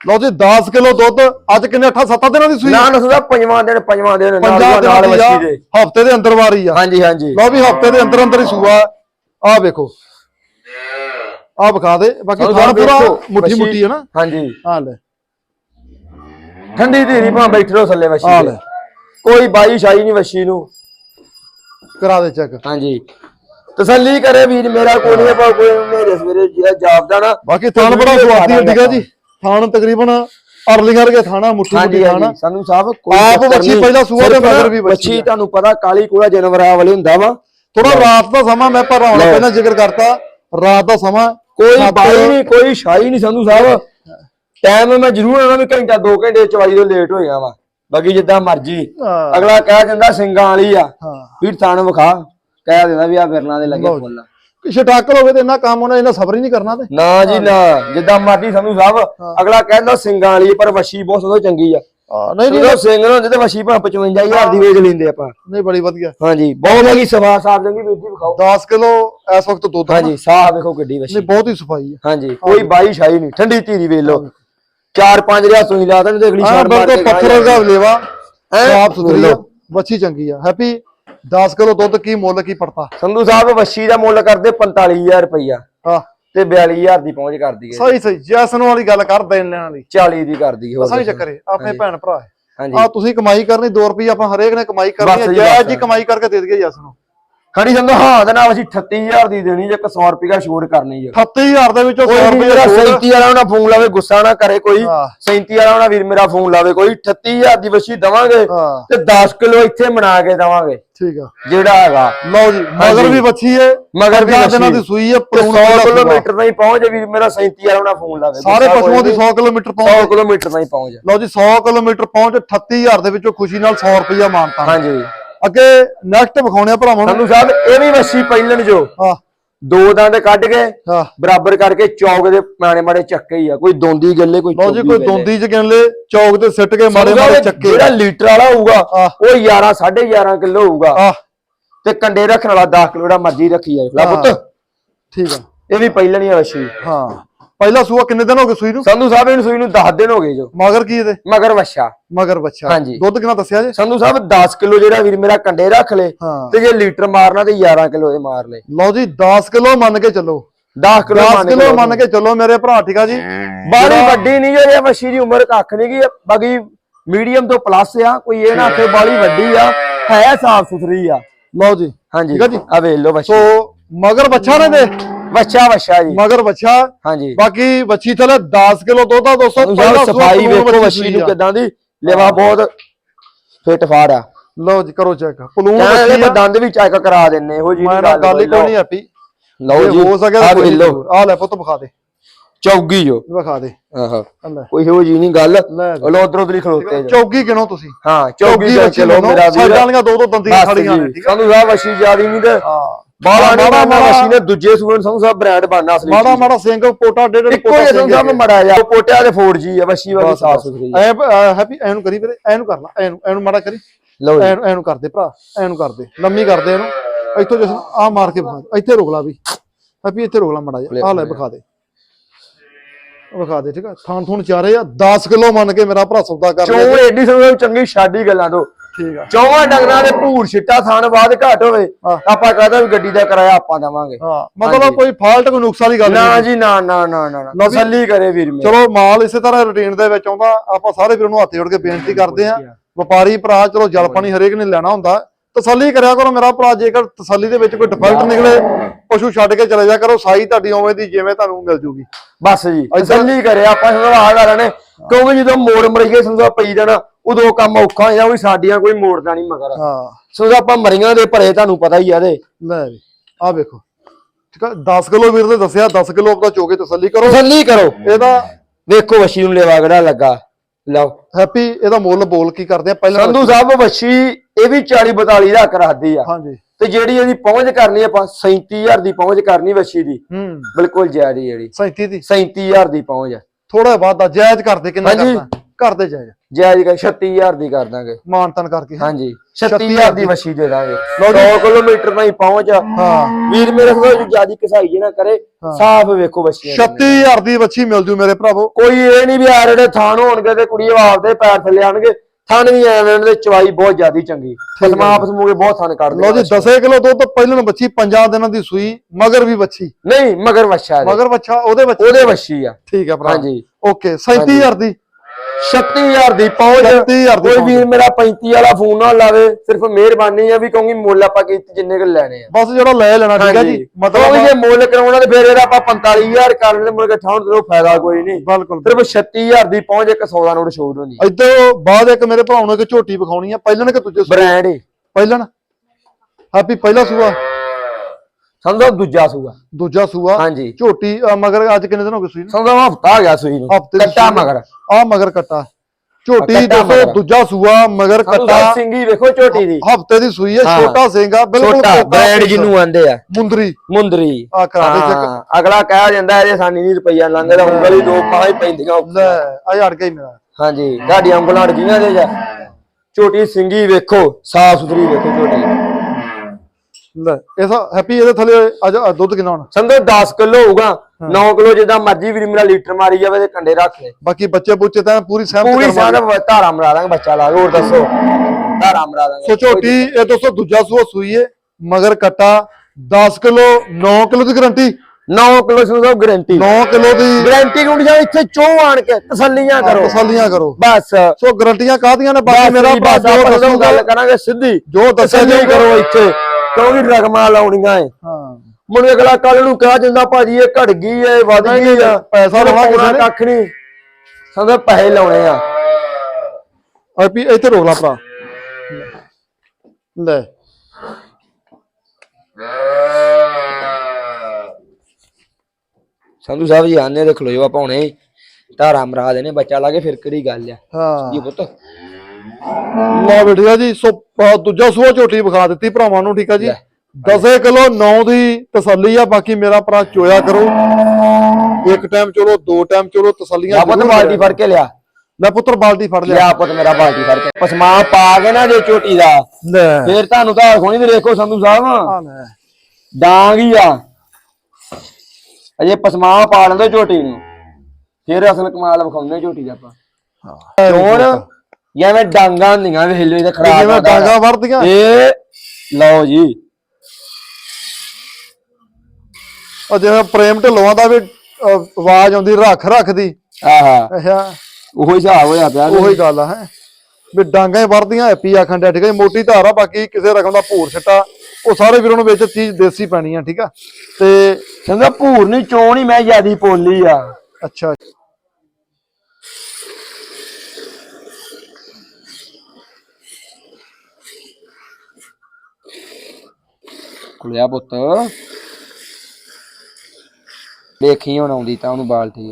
ਲਓ ਜੀ 10 ਕਿਲੋ ਦੁੱਧ। ਅੱਜ ਕਿੰਨੇ 8 7 ਦਿਨਾਂ ਦੀ ਸੂਈ? ਨਾ ਨਾ ਪੰਜਵਾਂ ਦਿਨ ਪੰਜਵਾਂ ਦਿਨ ਨਾਲ ਵਸ਼ੀ ਦੇ ਹਫ਼ਤੇ ਦੇ ਅੰਦਰ ਵਾਰੀ ਆ। ਹਾਂਜੀ ਹਾਂਜੀ। ਲਓ ਵੀ ਹਫ਼ਤੇ ਦੇ ਅੰਦਰ ਅੰਦਰ ਹੀ ਸੂਆ। ਆ ਵੇਖੋ। ਆ ਵਿਖਾ ਦੇ ਬਾਕੀ ਥਾਣ ਪੂਰਾ ਮੁੱਠੀ ਮੁੱਠੀ ਹੈ ਨਾ? ਹਾਂਜੀ। ਆ ਲੈ। ਠੰਡੀ ਧੀਰੀ ਭਾਂ ਬੈਠੇ ਰਹੋ ਥੱਲੇ ਵਸ਼ੀ ਆ ਦੇ। ਲੈ। ਕੋਈ ਬਾਈ ਸ਼ਾਈ ਨਹੀਂ ਵਸ਼ੀ ਨੂੰ। ਕਰਾ ਦੇ ਚੈੱਕ ਹਾਂਜੀ। ਤਸੱਲੀ ਕਰੇ ਵੀਰ ਮੇਰਾ ਕੋਈ ਨਹੀਂ ਆਪਾਂ ਕੋਈ ਮੇਰੇ ਸਵੇਰੇ ਜਿਹੜਾ ਜਾਪਦਾ ਨਾ। ਬਾਕੀ ਥਾਣ ਬੜਾ ਸਵਾਦੀ ਹੈ ਠੀਕ ਹੈ ਜੀ। ਥਾਣ ਤਕਰੀਬਨ ਅਰਲਿੰਗ ਵਰਗੇ ਥਾਣਾ ਮੁੱਠੀ ਮੁੱਠੀ ਥਾਣਾ। ਸਾਨੂੰ ਸਾਹਿਬ ਆਪ ਚੱਕਰ ਵੱਛੀ ਨਹੀਂ। ਪਹਿਲਾਂ ਸੂਆ ਸਿਰਫ ਮਗਰ ਵੀ ਆ। ਤੁਹਾਨੂੰ ਪਤਾ ਕਾਲੀ ਕੋਲਾ ਜਾਨਵਰਾਂ ਵਾਲੇ ਹੁੰਦਾ ਵਾ। ਥੋੜਾ ਰਾਤ ਦਾ ਸਮਾਂ ਮੈਂ ਪਰ ਲਓ। ਪਹਿਲਾਂ ਜ਼ਿਕਰ ਕਰਤਾ। ਰਾਤ ਦਾ ਸਮਾਂ ਕੋਈ ਬਾਈ ਨਹੀਂ ਕੋਈ ਸ਼ਾਈ ਨਹੀਂ ਸੰਧੂ ਸਾਹਿਬ। ਟਾਈਮ ਮੈਂ ਜ਼ਰੂਰ ਆਣਾ ਵੀ ਘੰਟਾ 2 ਘੰਟੇ ਚਵਾਈ ਤੋਂ ਲੇਟ ਹੋ ਜਾਵਾਂ। ਬਾਕੀ ਜਿੱਦਾਂ ਮਰਜ਼ੀ। ਅਗਲਾ ਕਹਿ ਦਿੰਦਾ ਸਿੰਘਾਂ ਵਾਲੀ ਆ। ਵੀਰ ਥਾਣ ਵਿਖਾ। ਕਹਿ ਦਿੰਦਾ ਵੀ ਆ ਫਿਰਨਾਂ ਦੇ ਲੱਗੇ। ਫੁੱਲ ਪਿੱਛੇ ਟਾਕਲ ਹੋਵੇ ਤੇ ਇੰਨਾ ਕੰਮ ਹੋਣਾ ਇਹਨਾਂ ਸਬਰ ਹੀ ਨਹੀਂ ਕਰਨਾ ਤੇ। ਨਾ ਜੀ ਨਾ। ਜਿੱਦਾਂ ਮਰਜ਼ੀ ਸੰਧੂ ਸਾਹਿਬ। ਅਗਲਾ ਕਹਿੰਦਾ ਸਿੰਘਾਂ ਵਾਲੀ ਪਰ ਵੱਛੀ ਬਹੁਤ ਸੋਹਣੀ ਚੰਗੀ ਆ। ਹਾਂ, ਨਹੀਂ ਨਹੀਂ ਸਿੰਘ ਨੂੰ ਹੁੰਦੇ ਤੇ ਵੱਛੀ ਭਾਂ 55000 ਦੀ ਵੇਚ ਲੈਂਦੇ ਆਪਾਂ। ਨਹੀਂ ਬੜੀ ਵਧੀਆ। ਹਾਂਜੀ ਬਹੁਤ ਹੈਗੀ ਸਫਾ ਸਾਹਿਬ ਜੰਗੀ ਵੀਰ ਜੀ ਵਿਖਾਓ। 10 ਕਿਲੋ ਇਸ ਵਕਤ ਦੁੱਧ। ਹਾਂਜੀ ਸਾਹ ਵੇਖੋ ਨਹੀਂ ਵੱਛੀ ਬਹੁਤ ਹੀ ਸਫ਼ਾਈ ਹੈ ਹਾਂਜੀ ਕੋਈ ਬਾਈ ਸ਼ਾਈ ਨਹੀਂ ਠੰਡੀ ਧੀਰੀ ਵੇਖ ਲਓ। ਚਾਰ ਪੰਜ ਰਿਆ ਸੂਈ ਲਾ ਤੇ ਅਗਲੀ ਹਾਂ ਛਾੜ ਮਾਰ ਕੇ ਪੱਥਰ ਵਰਗਾ ਲੇਵਾ? ਸਾਫ਼ ਸੁਥਰੀ। ਬੱਚੀ ਚੰਗੀ ਆ। ਹੈਪੀ 10 ਕਿਲੋ ਦੁੱਧ ਕੀ ਮੁੱਲ ਕੀ ਪੜਤਾ? ਸੰਧੂ ਸਾਹਿਬ ਵੱਛੀ ਦਾ ਮੁੱਲ ਕਰਦੇ 45000 ਰੁਪਈਆ। ਹਾਂ। ਤੇ 42000 ਦੀ ਪਹੁੰਚ ਕਰ ਦਈਏ ਸਹੀ ਸਹੀ ਜੈਸਨ ਵਾਲੀ ਗੱਲ ਕਰ ਦੇਣ ਲੈਣ ਵਾਲੀ 40 ਦੀ ਕਰ ਦਈਏ ਹੋਰ ਸਹੀ। ਚੱਕਰ ਹੈ ਆਪਣੇ। ਭੈਣ ਭਰਾ ਹੈ। ਹਾਂਜੀ। ਆ ਤੁਸੀਂ ਕਮਾਈ ਕਰਨੀ 2 ਰੁਪਏ ਆਪਾਂ ਹਰੇਕ ਨੇ ਕਮਾਈ ਕਰਨੀ ਹੈ ਜੀ, ਜੈ ਕਮਾਈ ਕਰਕੇ ਦੇ ਦਈਏ ਜੈਸ ਨੂੰ। ਖੜੀ ਸੰਦੋ ਹਾਂ ਦੇ ਨਾਲ ਅਸੀਂ 38000 ਦੀ ਦੇਣੀ ਜੇ 100 ਰੁਪਏ ਦਾ ਛੋੜ ਕਰਨੀ ਜੇ। 38000 ਦੇ ਵਿੱਚੋਂ 100 ਕੋਈ ਰੁਪਏ ਛੋੜ। 37 ਵਾਲਾ ਉਹਨਾਂ ਫੋਨ ਲਾਵੇ ਗੁੱਸਾ ਨਾ ਕਰੇ ਕੋਈ। ਹਾਂ। 37 ਵਾਲਾ ਉਹਨਾਂ ਵੀਰ ਮੇਰਾ ਫੋਨ ਲਾਵੇ ਕੋਈ 38000 ਦੀ ਵਸ਼ੀ ਦਵਾਂਗੇ ਤੇ 10 ਕਿਲੋ ਇੱਥੇ ਬਣਾ ਕੇ ਦਵਾਂਗੇ। ਠੀਕ ਆ। ਜਿਹੜਾ ਹੈਗਾ। ਲਓ ਜੀ ਮਗਰ ਵੀ ਬੱਚੀ ਹੈ ਮਗਰ ਵੀ ਦਿਨਾਂ। ਦੀ ਸੂਈ ਪਲੂਣ 100 ਪਹਿਲਾ ਸੂਆ। ਕਿਲੋਮੀਟਰ ਤਾਈਂ ਪਹੁੰਚ ਵੀਰ ਮੇਰਾ 37 ਵਾਲਾ ਉਹਨਾਂ ਫੋਨ ਲਾਵੇ। ਸਾਰੇ ਪਸ਼ੂਆਂ ਦੀ ਕੋਈ 100 ਕਿਲੋਮੀਟਰ 100 ਪਹੁੰਚ ਕਿਲੋਮੀਟਰ ਤਾਈਂ ਪਹੁੰਚ ਲਓ ਜੀ 100 ਕਿਲੋਮੀਟਰ ਪਹੁੰਚ 38000 ਦੇ ਵਿੱਚੋਂ ਖੁਸ਼ੀ ਨਾਲ 100 ਰੁਪਇਆ ਮਾਨਤਾ। ਹਾਂਜੀ। ਅੱਗੇ ਨੈਕਸਟ ਵਿਖਾਉਣੇ ਆ ਭਰਾਵਾਂ ਨੂੰ। ਸੰਧੂ ਸਾਹਿਬ ਇਹ ਵੀ ਵਸ਼ੀ ਪਹਿਲਣ ਜੋ। ਹਾਂ। ਦੋ ਦੰਦ ਕੱਢ ਕੇ ਹਾਂ। ਬਰਾਬਰ ਕਰਕੇ ਚੌਕ ਦੇ ਮਾੜੇ ਮਾੜੇ ਚੱਕੇ ਹੀ ਆ। ਕੋਈ ਦੋਂਦੀ ਗੱਲੇ ਕੋਈ ਲਓ ਜੀ ਕੋਈ। ਦੋਂਦੀ ਚ ਗਿਣ ਲੈ ਚੌਕ ਤੇ ਸਿੱਟ ਕੇ ਮਾੜੇ ਮਾੜੇ ਚੱਕੇ। ਜਿਹੜਾ ਲੀਟਰ ਵਾਲਾ ਹੋਊਗਾ। ਉਹ 11 11.5 ਕਿਲੋ ਹੋਊਗਾ। ਤੇ ਕੰਡੇ ਰੱਖਣ ਵਾਲਾ 10 ਕਿਲੋ ਦਾ ਮਰਜ਼ੀ ਰੱਖੀ ਜਾਏ। ਲਾ। ਪੁੱਤ। ਠੀਕ ਆ। ਇਹ ਵੀ ਪਹਿਲਣ ਹੀ ਆ ਵਸ਼ੀ ਹਾਂ। ਪਹਿਲਾ ਸੂਆ ਕਿੰਨੇ ਦਿਨ ਹੋ ਗਏ ਸੂਈ ਨੂੰ? ਸੰਧੂ ਸਾਹਿਬ ਇਹਨੂੰ ਸੂਈ ਨੂੰ 10 ਦਿਨ ਹੋ ਗਏ ਜੋ। ਮਗਰ ਕੀ ਇਹਦੇ? ਮਗਰ ਵਛਾ। ਮਗਰ ਬੱਚਾ ਹਾਂਜੀ। ਦੁੱਧ ਕਿੰਨਾ ਦੱਸਿਆ ਜੇ? ਸੰਧੂ ਸਾਹਿਬ 10 ਕਿਲੋ ਜਿਹੜਾ ਵੀਰ ਮੇਰਾ ਕੰਡੇ ਰੱਖ ਲੇ ਹਾਂ। ਤੇ ਜੇ ਲੀਟਰ ਮਾਰਨਾ ਤੇ 11 ਕਿਲੋ ਇਹ ਮਾਰ ਲੇ। ਲਓ ਜੀ 10 ਕਿਲੋ ਮੰਨ ਕੇ ਚੱਲੋ। 10 ਕਿਲੋ 10 ਮੰਨ ਕਿਲੋ ਮੰਨ ਕੇ ਚੱਲੋ ਮੇਰੇ ਭਰਾ ਠੀਕ ਆ ਜੀ? ਬਾੜੀ ਜਿਹੜਾ- ਵੱਡੀ ਨਹੀਂ ਜੇ ਮੱਛੀ ਦੀ ਉਮਰ ਕੱਖ ਨਹੀਂ ਗਈ ਬਾਕੀ ਮੀਡੀਅਮ ਤੋਂ ਪਲੱਸ ਆ ਕੋਈ ਇਹ ਨਾ ਆਖੇ ਬਾਲੀ ਵੱਡੀ ਆ ਹੈ ਸਾਫ਼ ਸੁਥਰੀ ਆ। ਲਓ ਜੀ ਹਾਂਜੀ। ਠੀਕ ਆ ਜੀ। ਆ ਵੇਖ ਲਓ ਬੱਚਾ ਸੋ ਮਗਰ ਬੱਚਾ ਨੇ ਦੇ ਬੱਚਾ ਬੱਚਾ ਜੀ। ਮਗਰ ਬੱਚਾ ਹਾਂਜੀ। ਬਾਕੀ ਬੱਚੀ ਥਲੇ 10 ਕਿਲੋ ਦੁੱਧ ਆ ਦੋਸਤੋ ਪਹਿਲਾ ਸਫ਼ਾਈ ਵੇਖੋ ਸੂਈ ਨੂੰ। ਕਿਦਾਂ ਦੀ ਲੇਵਾ ਬਹੁਤ ਫਿੱਟ ਫਾੜ ਆ। ਲਓ ਜੀ ਕਰੋ ਚੈੱਕ। ਪਲੂਣ ਬੱਚੀ ਆ। ਦੰਦ ਵੀ ਚੈੱਕ ਕਰਾ ਦਿੰਨੇ ਇਹੋ ਜੀ ਗੱਲ ਹੀ ਕੋਈ ਨਹੀਂ ਆਪੀ। ਲਓ ਜੀ ਹੋ ਸਕੇ ਆ ਤਾਂ ਵੇਖ ਕੋਈ ਲਓ ਆ ਲੈ ਪੁੱਤ ਵਿਖਾ ਦੇ। ਚੌਗੀ ਜੋ। ਵਿਖਾ ਦੇ। ਆਹੋ। ਲੈ। ਕੋਈ ਇਹੋ ਜੀ ਨਹੀਂ ਗੱਲ। ਲੈ। ਲੋ ਉਧਰ ਉਧਰ ਹੀ ਖਲੋਤੇ ਜੋ ਚੌਗੀ ਗਿਣੋ ਤੁਸੀਂ। ਹਾਂ ਚੌਗੀ ਚਲੋ ਮੇਰਾ ਵੀਰ। ਸਾਡਾਂ ਵਾਲੀਆਂ ਦੋ ਦੋ ਦੰਦੀਆਂ ਖੜੀਆਂ ਨੇ ਠੀਕ ਆ। ਸਾਨੂੰ ਸਾਹਿਬ ਵਸ਼ੀ ਜਿਆਦੀ ਨਹੀਂ ਤੇ। ਹਾਂ। ਬਾਹਰ ਮਾੜਾ ਮਾੜਾ ਵਸ਼ੀ ਨੇ ਦੂਜੇ ਸੂਬੇ ਸਾਨੂੰ ਸਾਹਿਬ ਬ੍ਰਾਂਡ ਬਣਨਾ ਅਸਲੀ ਮਾੜਾ। ਮਾੜਾ ਸਿੰਘ ਪੋਟਾ ਡੇਢ ਇੱਕੋ ਹੀ ਸਾਨੂੰ ਸਾਹਿਬ ਮੜਾ ਜਾ ਪੋਟਿਆ ਦੇ 4G ਆ ਵਸ਼ੀ ਵਾਲੀ ਬਸ, ਸਾਫ਼ ਬਸ। ਸੁਥਰੀ ਐ ਹੈਪੀ ਐਨੂੰ ਕਰੀ ਵੀਰੇ ਐਨੂੰ ਕਰ ਲਾ ਐਨੂੰ ਐਨੂੰ ਮਾੜਾ ਕਰੀ। ਲਓ ਜੀ। ਐਨੂੰ ਐਨੂੰ ਕਰਦੇ ਭਰਾ ਐਨੂੰ ਕਰਦੇ ਲੰਮੀ ਕਰਦੇ ਇਹਨੂੰ। ਇੱਥੋਂ ਜਿਸ ਆ ਮਾਰ ਕੇ ਵਿਖਾ ਦੇ। ਇੱਥੇ ਰੋਕ ਲਾ ਵੀ। ਹੈਪੀ ਇੱਥੇ ਰੋਕ ਲਾ ਮਾੜਾ ਜਿਹਾ। ਆ ਲੈ ਵਿਖਾ ਦੇ। ਵਿਖਾ ਦੇ ਠੀਕ ਆ। ਥਾਂ ਥੂਣ ਚਾਰੇ ਆ 10 ਕਿਲੋ ਮੰਨ ਕੇ ਮੇਰਾ ਭਰਾ ਸੌਦਾ ਕਰ ਲਿਆ। ਚੋਂ ਐਡੀ ਸਾਨੂੰ ਚੰਗੀ ਛਾਡੀ ਗੱਲਾਂ ਤੋਂ। ਠੀਕ ਆ। ਚੌਵਾਂ ਡੰਗਰਾਂ ਦੇ ਭੂਰ ਛਿੱਟਾ ਥਾਣ ਬਾਅਦ ਘੱਟ ਹੋਵੇ। ਆਪਾਂ ਕਹਦਾ ਵੀ ਗੱਡੀ ਦਾ ਕਿਰਾਇਆ ਆਪਾਂ ਦੇਵਾਂਗੇ। ਹਾਂ ਮਤਲਬ ਕੋਈ ਫਾਲਟ ਕੋਈ ਨੁਕਸ ਵਾਲੀ ਗੱਲ ਨਾ ਨਹੀਂ। ਜੀ ਨਾ ਨਾ ਨਾ ਨਾ ਨਾ। ਵੀ- ਤਸੱਲੀ ਕਰੇ ਵੀਰ ਮੇਰੇ। ਚਲੋ ਮਾਲ ਇਸੇ ਤਰ੍ਹਾਂ ਰੂਟੀਨ ਦੇ ਵਿੱਚ ਆਉਂਦਾ ਆਪਾਂ ਸਾਰੇ ਵੀਰ ਨੂੰ ਹੱਥ ਜੋੜ ਕੇ ਬੇਨਤੀ ਕਰਦੇ ਆ ਵਪਾਰੀ ਭਰਾ ਚਲੋ ਜਲ ਪਾਣੀ ਹਰੇਕ ਨੇ ਲੈਣਾ ਹੁੰਦਾ। ਤਸੱਲੀ ਕਰਿਆ ਕਰੋ ਮੇਰਾ ਭਰਾ ਜੇਕਰ ਤਸੱਲੀ ਦੇ ਵਿੱਚ ਕੋਈ ਡਿਫਾਲਟ ਨਿਕਲੇ ਪਸ਼ੂ ਛੱਡ ਕੇ ਚਲੇ ਜਾ ਕਰੋ ਸਾਈ ਤੁਹਾਡੀ ਉਵੇਂ ਦੀ ਜਿਵੇਂ ਤੁਹਾਨੂੰ ਮਿਲ ਜੂਗੀ। ਬਸ ਜੀ ਤਸੱਲੀ ਕਰੇ ਆਪਾਂ ਸਾਨੂੰ ਆ ਗੱਲ ਨੇ। ਕਿਉਂਕਿ ਜਦੋਂ ਮੋੜ ਮਰੀਏ ਸਾਨੂੰ ਪਈ ਜਾਣਾ ਉਦੋਂ ਕੰਮ ਔਖਾ ਹੋ ਜਾਂਦਾ ਵੀ ਸਾਡੀਆਂ ਕੋਈ ਮੋੜਦਾ ਨਹੀਂ ਮਗਰ। ਹਾਂ। ਸੋ ਆਪਾਂ ਮਰੀਆਂ ਦੇ ਭਰੇ ਤੁਹਾਨੂੰ ਪਤਾ ਹੀ ਆ ਦੇ ਲੈ ਵੀ ਆ ਵੇਖੋ। ਠੀਕ ਆ 10 ਕਿਲੋ ਵੀਰ ਨੇ ਦੱਸਿਆ 10 ਕਿਲੋ ਆਪਣਾ ਚੋਕੇ ਤਸੱਲੀ ਕਰੋ। ਤਸੱਲੀ ਕਰੋ। ਇਹਦਾ ਵੇਖੋ ਵਸ਼ੀ ਨੂੰ ਲੈਵਾ ਕਿਹੜਾ ਲੱਗਾ। ਲਓ। ਹੈਪੀ ਇਹਦਾ ਮੁੱਲ ਬੋਲ ਕੀ ਕਰਦੇ ਆ? ਪਹਿਲਾਂ ਸੰਧੂ ਸਾਹਿਬ ਵਸ਼ੀ ਇਹ ਵੀ 40 42 ਦਾ ਰੱਖਦੀ ਆ। ਹਾਂਜੀ। ਤੇ ਜਿਹੜੀ ਇਹਦੀ ਪਹੁੰਚ ਕਰਨੀ ਆਪਾਂ 37000 ਦੀ ਪਹੁੰਚ ਕਰਨੀ ਵਸ਼ੀ ਦੀ। ਹੂੰ। ਬਿਲਕੁਲ ਜਾਇਜ਼ ਜਿਹੜੀ। 37 ਦੀ। 37000 ਦੀ ਪਹੁੰਚ। ਥੋੜਾ ਵਾਧਾ ਜਾਇਜ਼ ਕਰਦੇ ਕਿੰਨਾ ਹਾਂਜੀ। ਕਰਦਾ ਕਰਦੇ ਜਾਇਜ਼। ਜਾਇਜ਼ ਕਰ 36000 ਦੀ ਕਰ ਦਾਂਗੇ। ਮਾਨਤਨ ਕਰਕੇ ਹਾਂਜੀ 36000 ਦੀ ਵਸ਼ੀ ਦੇ ਦਾਂਗੇ। ਲਓ ਜੀ। 100 ਕਿਲੋਮੀਟਰ ਤਾਈਂ ਪਹੁੰਚ ਆ। ਹਾਂ। ਵੀਰ ਮੇਰੇ ਕੋਲ ਜਿਆਦੀ ਕਸਾਈ ਜੇ ਨਾ ਕਰੇ ਸਾਫ਼ ਵੇਖੋ ਵਸ਼ੀ 36000 ਦੀ ਬੱਚੀ ਮਿਲ ਜੂ ਮੇਰੇ ਭਰਾਵੋ। ਕੋਈ ਇਹ ਨਹੀਂ ਵੀ ਆ ਜਿਹੜੇ ਥਾਣ ਹੋਣਗੇ ਤੇ ਕੁੜੀ ਆਪਦੇ ਪੈਰ ਥੱਲੇ ਆਣਗੇ। ਥਣ ਵੀ ਐਵੇਂ ਉਹਨਾਂ ਦੇ ਚਵਾਈ ਬਹੁਤ ਜ਼ਿਆਦੀ ਚੰਗੀ। ਫਸਮਾ ਆਪਸ ਮੂਗੇ ਬਹੁਤ ਥਣ ਕੱਢਦੇ ਲਓ ਜੀ 10 ਕਿਲੋ ਦੁੱਧ ਪਹਿਲਾਂ ਬੱਚੀ 5 ਦਿਨਾਂ ਦੀ ਸੂਈ ਮਗਰ ਵੀ ਬੱਚੀ ਨਹੀਂ ਮਗਰ ਵਛਾ ਦੇ ਮਗਰ ਬੱਚਾ ਉਹਦੇ ਬੱਚੇ ਉਹਦੇ ਵਛੀ ਆ। ਠੀਕ ਹੈ ਭਰਾ। ਹਾਂਜੀ। ਓਕੇ 37000 ਦੀ। 36000 ਦੀ ਪਹੁੰਚ। 37,000 ਦੀ ਕੋਈ। ਵੀਰ ਮੇਰਾ 35 ਵਾਲਾ ਫੋਨ ਨਾ ਲਾਵੇ ਸਿਰਫ ਮਿਹਰਬਾਨੀ ਆ ਵੀ ਕਿਉਂਕਿ ਮੁੱਲ ਆਪਾਂ ਕੀਤੀ ਜਿੰਨੇ ਕੁ ਲੈਣੇ ਆ। ਬਸ ਜਿਹੜਾ ਲੈ ਲੈਣਾ ਠੀਕ ਹੈ ਜੀ? ਮਤਲਬ ਜੇ ਮੁੱਲ ਕਰਾਉਣਾ ਤੇ ਫਿਰ ਇਹਦਾ ਆਪਾਂ 45000 ਕਰ ਲੈਣੇ ਮੁੱਲ ਕੇ ਠਾਉਣ ਤੇ ਫਾਇਦਾ ਕੋਈ ਨਹੀਂ। ਬਿਲਕੁਲ। ਸਿਰਫ 36000 ਦੀ ਪਹੁੰਚ ਇੱਕ 100 ਦਾ ਨੋਟ ਛੋੜ ਹੁੰਦੀ ਇਦੋਂ ਬਾਅਦ ਇੱਕ ਮੇਰੇ ਭਰਾ ਨੂੰ ਇੱਕ ਝੋਟੀ ਵਿਖਾਉਣੀ ਆ ਪਹਿਲਾਂ ਕਿ ਦੂਜੇ? ਬ੍ਰਾਂਡ ਹੀ ਪਹਿਲਾਂ ਹੈਪੀ ਪਹਿਲਾ ਸੂਆ। ਸਮਝੋ ਦੂਜਾ ਸੂਆ। ਦੂਜਾ ਸੂਆ। ਹਾਂਜੀ। ਝੋਟੀ ਅ, ਮਗਰ ਅੱਜ ਕਿੰਨੇ ਦਿਨ ਹੋ ਗਏ ਸੂਈ ਨੂੰ? ਸਮਝੋ ਹਫਤਾ ਆ ਗਿਆ ਸੂਈ ਨੂੰ। ਹਫ਼ਤੇ ਕੱਟਾ ਮਗਰ। ਆ ਮਗਰ ਕੱਟਾ। ਝੋਟੀ ਕੱਟਾ। ਦੂਜਾ ਸੂਆ ਮਗਰ ਕੱਟਾ। ਕੱਟਾ ਸਿੰਗੀ ਵੇਖੋ ਝੋਟੀ ਦੀ। ਹਫ਼ਤੇ ਦੀ ਸੂਈ ਹੈ ਹਾਂ। ਛੋਟਾ ਸਿੰਘਾ ਬਿਲਕੁਲ ਛੋਟਾ ਕੋਕਾ ਬ੍ਰਾਂਡ। ਜਿਹਨੂੰ ਆਂਦੇ ਆ। ਮੁੰਦਰੀ। ਮੁੰਦਰੀ। ਆ ਕਰਾ ਦੇ ਚੈੱਕ। ਹਾਂ, ਅਗਲਾ ਕਹਿ ਜਾਂਦਾ ਇਹ ਸਾਨੀ ਨਹੀਂ ਰੁਪਈਆ ਲੰਘਦਾ ਉਂਗਲ ਹੀ ਦੋ ਪਾਈ ਪੈਂਦੀਆਂ ਲੈ ਆ ਅੜ ਗਿਆ ਮੇਰਾ। ਹਾਂਜੀ। ਤੁਹਾਡੀਆਂ ਉਂਗਲਾਂ ਅੜਗੀਆਂ ਦੇ ਜਾ ਝੋਟੀ ਸਿੰਗੀ ਵੇਖੋ ਸਾਫ਼ ਸੁਥਰੀ ਵੇਖੋ ਝੋਟੀ। ਲੈ ਇਹਦਾ ਹੈਪੀ ਇਹਦੇ ਥੱਲੇ ਅੱਜ ਦੁੱਧ ਕਿੰਨਾ ਹੋਣਾ? ਸੰਦੋ 10 ਕਿਲੋ ਹੋਊਗਾ 9 ਕਿਲੋ ਜਿੱਦਾਂ ਮਰਜ਼ੀ ਵੀਰ ਮੇਰਾ ਲੀਟਰ ਮਾਰੀ ਜਾਵੇ ਤੇ ਕੰਡੇ ਰੱਖ ਲੈ। ਬਾਕੀ ਬੱਚੇ ਬੁੱਚੇ ਤਾਂ ਪੂਰੀ ਸਹਿਮਤ ਪੂਰੀ ਸਾਨ ਧਾਰਾ ਮਰਾ ਦਾਂਗੇ ਬੱਚਾ ਲਾ ਹੋਰ ਦੱਸੋ? ਧਾਰਾ ਮਰਾ ਦਾਂਗੇ। ਸੋ ਝੋਟੀ ਇਹ ਦੋਸਤੋ ਦੂਜਾ ਸੂਆ ਸੂਈ ਹੈ ਮਗਰ ਕੱਟਾ 10 ਕਿਲੋ 9 ਕਿਲੋ ਦੀ ਗਰੰਟੀ 9 ਕਿਲੋ ਸੰਦੋ ਗਾਰੰਟੀ 9 ਕਿਲੋ ਦੀ ਗਾਰੰਟੀ ਗੁੰਡ ਜਾ ਇੱਥੇ ਚੋ ਆਣ ਕੇ ਤਸੱਲੀਆਂ ਕਰੋ। ਤਸੱਲੀਆਂ ਕਰੋ। ਬਸ। ਸੋ ਗਰੰਟੀਆਂ ਕਾਹਦੀਆਂ ਨੇ? ਬਾਕੀ ਮੇਰਾ ਬਸ ਗੱਲ ਕਰਾਂਗੇ ਸਿੱਧੀ। ਜੋ ਦੱਸਿਆ ਕਰੋ ਇੱਥੇ। ਕਿਉਂਕਿ ਰਕਮਾਂ ਲਾਉਣੀਆਂ ਏ? ਹਾਂ। ਮੁੰਡੇ ਅਗਲਾ ਕੱਲ ਨੂੰ ਕਹਿ ਦਿੰਦਾ ਭਾਜੀ ਇਹ ਘਟ ਗਈ ਏ ਵਧ ਗਈ ਆ। ਪੈਸਾ ਲਾਉਣਾ ਕਿਸੇ ਨੇ ਕੱਖ ਨਹੀਂ। ਸਮਝ ਪੈਸੇ ਲਾਉਣੇ ਆ। ਆਪੀ ਇੱਥੇ ਰੋਕ ਲਾ ਭਰਾ। ਲੈ। ਸੰਧੂ ਸਾਹਿਬ ਜੀ ਆਨੇ ਦੇਖ ਲੋ ਜੋ ਆਪਾਂ ਹੁਣੇ। ਧਾਰਾ ਮਰਾ ਦੇਣੇ ਬੱਚਾ ਲਾ ਕੇ ਫਿਰ ਕਿਹੜੀ ਗੱਲ ਆ। ਹਾਂ। ਜੀ ਪੁੱਤ। ਲਓ ਠੀਕ ਆ ਜੀ ਸੋ ਅਹ ਦੂਜਾ ਸੂਆ ਝੋਟੀ ਵਿਖਾ ਦਿੱਤੀ ਭਰਾਵਾਂ ਨੂੰ ਠੀਕ ਆ ਜੀ? 10 ਕਿਲੋ 9 ਦੀ ਤਸੱਲੀ ਆ ਬਾਕੀ ਮੇਰਾ ਭਰਾ ਚੋਇਆ ਕਰੋ। ਇੱਕ ਟਾਈਮ ਚਲੋ ਦੋ ਟਾਈਮ ਚਲੋ ਤਸੱਲੀਆਂ ਆ ਪੁੱਤ ਜ਼ਰੂਰ ਬਾਲਟੀ ਫੜ ਕੇ ਲਿਆ। ਲੈ ਪੁੱਤਰ ਬਾਲਟੀ ਫੜ ਲਿਆ। ਲਿਆ ਪੁੱਤ ਮੇਰਾ ਬਾਲਟੀ ਫੜ ਕੇ। ਪਸਮਾ ਪਾ ਕੇ ਨਾ ਜੇ ਝੋਟੀ ਦਾ। ਲੈ। ਫੇਰ ਤੁਹਾਨੂੰ ਤਾਂ ਖੋਣੀ ਤੇ ਦੇਖੋ ਸੰਧੂ ਸਾਹਿਬ। ਆ ਲੈ। ਡਾਂਗ ਹੀ ਆ। ਅਜੇ ਪਸਮਾ ਪਾ ਲੈਂਦੇ ਝੋਟੀ ਨੂੰ। ਫੇਰ ਅਸਲ ਕਮਾਲ ਵਿਖਾਉਂਦੇ ਝੋਟੀ ਦਾ ਆਪਾਂ। ਹਾਂ। ਚੋਰ ਜਿਵੇਂ ਡਾਂਗਾਂ ਹੁੰਦੀਆਂ ਲਓ ਇਹਦੇ ਖਰਾਬ ਜਿਵੇਂ ਡਾਂਗਾ ਵਰਦੀਆਂ ਇਹ ਲਓ ਜੀ। ਉਹ ਜਿਵੇਂ ਪ੍ਰੇਮ ਢਿੱਲੋਂ ਦਾ ਵੀ ਆਵਾਜ਼ ਆਉਂਦੀ ਰੱਖ ਰੱਖ ਦੀ ਆਹਾ। ਅੱਛਾ। ਉਹੋ ਹਿਸਾਬ ਹੋਇਆ ਪਿਆ ਉਹੀ ਗੱਲ ਆ ਹੈ। ਵੀ ਡਾਂਗਾ ਹੀ ਵਰਦੀਆਂ ਐਪੀ ਆਖਣ ਡਿਆ ਠੀਕ ਹੈ ਮੋਟੀ ਧਾਰ ਆ ਬਾਕੀ ਕਿਸੇ ਰਕਮ ਦਾ ਭੂਰ ਛੱਟਾ ਉਹ ਸਾਰੇ ਵੀਰਾਂ ਨੂੰ ਵਿੱਚ ਚੀਜ਼ ਦੇਸੀ ਪੈਣੀ ਆ ਠੀਕ ਆ। ਤੇ ਕਹਿੰਦਾ ਭੂਰ ਨਹੀਂ ਚੋਣ ਹੀ ਮੈਂ ਜਿਆਦੀ ਪੋਲੀ ਆ। ਅੱਛਾ। ਕੁਲਿਆ ਪੁੱਤ। ਵੇਖੀ ਹੁਣ ਆਉਂਦੀ ਤਾਂ ਉਹਨੂੰ ਬਾਲਟੀ।